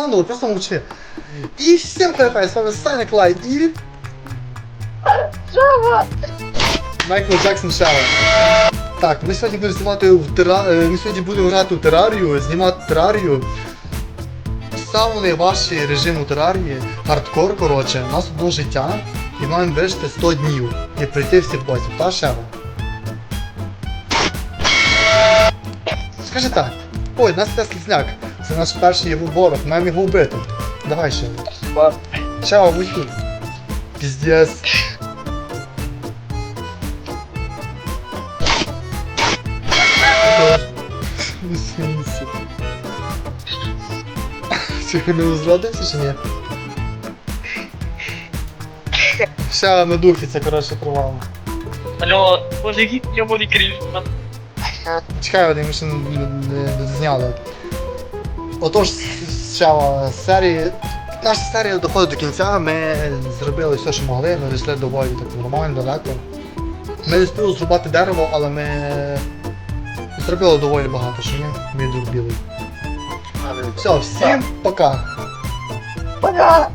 заново, просто мовчи. І всім хай, з вами Саня Клайд і... Майкл Джексон Шева. Так, ми сьогодні будемо знімати в тера... е, Ми сьогодні будемо грати в терарію, знімати терарію. Самий найважчий режим у терарії, хардкор, коротше, у нас одно життя і маємо вижити 100 днів і пройти всіх босів, та Шева? Скажи так. Ой, нас це слізняк. Це наш перший його ворог, маємо його вбити. Давай ще. Чао, мужики. Піздец. Чи не розрадився чи ні? Ще на духі це коротше провал. Алло, боже, який йобаний крінж. Чекай, вони ми ще не, не, не зняли. Отож, ще серії. Наша серія доходить до кінця, ми зробили все, що могли, ми дійшли доволі так нормально, далеко. Ми не встигли зрубати дерево, але ми зробили доволі багато, що ні, мій друг білий. Все, всім пока. Пока!